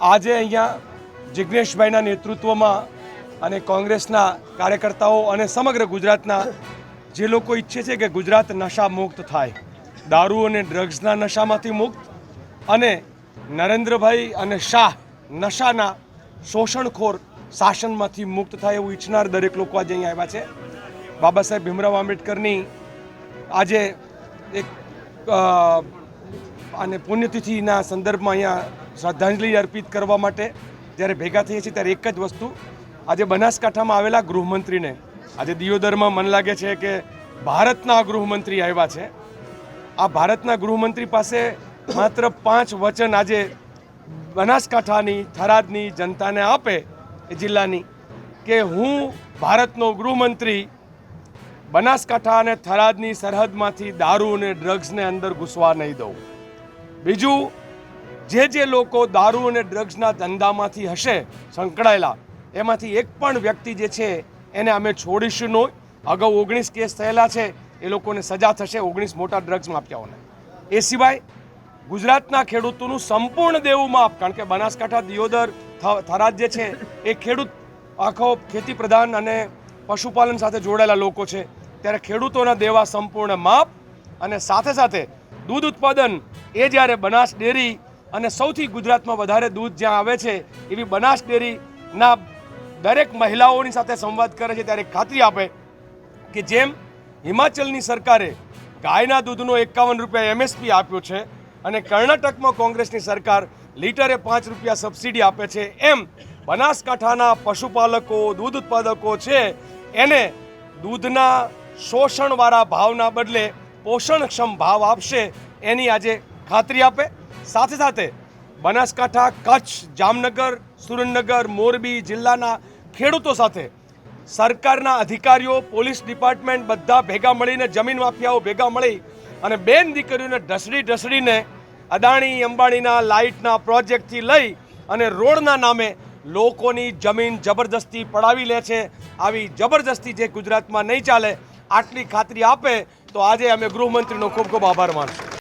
આજે અહીંયા જિજ્ઞેશભાઈના નેતૃત્વમાં અને કોંગ્રેસના કાર્યકર્તાઓ અને સમગ્ર ગુજરાતના જે લોકો ઈચ્છે છે કે ગુજરાત નશા મુક્ત થાય, દારૂ અને ડ્રગ્સના નશામાંથી મુક્ત અને નરેન્દ્રભાઈ અને શાહ નશાના શોષણખોર શાસનમાંથી મુક્ત થાય એવું ઈચ્છનાર દરેક લોકો આજે અહીંયા આવ્યા છે. બાબા સાહેબ ભીમરાવ આંબેડકરની આજે એક અને પુણ્યતિથિના સંદર્ભમાં અહીંયા શ્રદ્ધાંજલિ અર્પિત કરવા માટે જ્યારે ભેગા થઈએ છીએ ત્યારે એક જ વસ્તુ. આજે બનાસકાંઠામાં આવેલા ગૃહમંત્રીને આજે દિયોદરમાં મન લાગે છે કે ભારતના ગૃહમંત્રી આવ્યા છે. આ ભારતના ગૃહમંત્રી પાસે માત્ર પાંચ વચન આજે બનાસકાંઠાની, થરાદની જનતાને આપે એ જિલ્લાની કે હું ભારતનો ગૃહમંત્રી બનાસકાંઠા અને થરાદની સરહદમાંથી દારૂ અને ડ્રગ્સને અંદર ઘૂસવા નહીં દઉં. બીજું, જે જે લોકો દારૂ અને ડ્રગ્સના ધંધામાંથી હશે, સંકળાયેલા, એમાંથી એક પણ વ્યક્તિ જે છે, એને અમે છોડીશું નહીં અગાઉ ઓગણીસ કેસ થયેલા છે, એ લોકોને સજા થશે ઓગણીસ મોટા ડ્રગ્સ માફિયાઓને. એ સિવાય, ગુજરાતના ખેડૂતોનું સંપૂર્ણ દેવું માફ, કારણ કે બનાસકાંઠા દિયોદર થરાદ જે છે, એ ખેડૂત, આખો ખેતી પ્રધાન અને પશુપાલન સાથે જોડાયેલા લોકો છે. ત્યારે ખેડૂતોના દેવા સંપૂર્ણ માપ અને સાથે સાથે દૂધ ઉત્પાદન એ જ્યારે બનાસ ડેરી અને સૌથી ગુજરાતમાં વધારે દૂધ જ્યાં આવે છે, એવી બનાસ ડેરીના દરેક મહિલાઓની સાથે સંવાદ કરે છે, ત્યારે ખાતરી આપે કે જેમ હિમાચલની સરકારે ગાયના દૂધનો એકાવન રૂપિયા એમએસપી આપ્યો છે અને કર્ણાટકમાં કોંગ્રેસની સરકાર લીટરે પાંચ રૂપિયા સબસિડી આપે છે, એમ બનાસકાંઠાના પશુપાલકો, દૂધ ઉત્પાદકો છે, એને દૂધના શોષણવાળા ભાવના બદલે પોષણક્ષમ ભાવ આપશે એની આજે ખાતરી આપે. સાથે સાથે બનાસકાંઠા, કચ્છ, જામનગર, સુરેન્દ્રનગર, મોરબી જિલ્લાના ખેડૂતો સાથે સરકારના અધિકારીઓ, પોલીસ ડિપાર્ટમેન્ટ બધા ભેગા મળીને જમીન માફિયાઓ ભેગા મળી અને બેન દીકરીઓને ઢસડી ઢસડીને અદાણી, અંબાણીના લાઇટના પ્રોજેક્ટથી લઈ અને રોડના નામે લોકોની જમીન જબરદસ્તી પડાવી લે છે. આવી જબરદસ્તી જે ગુજરાતમાં નહીં ચાલે, આટલી ખાતરી આપે તો આજે અમે ગૃહમંત્રીનો ખૂબ ખૂબ આભાર માનશું.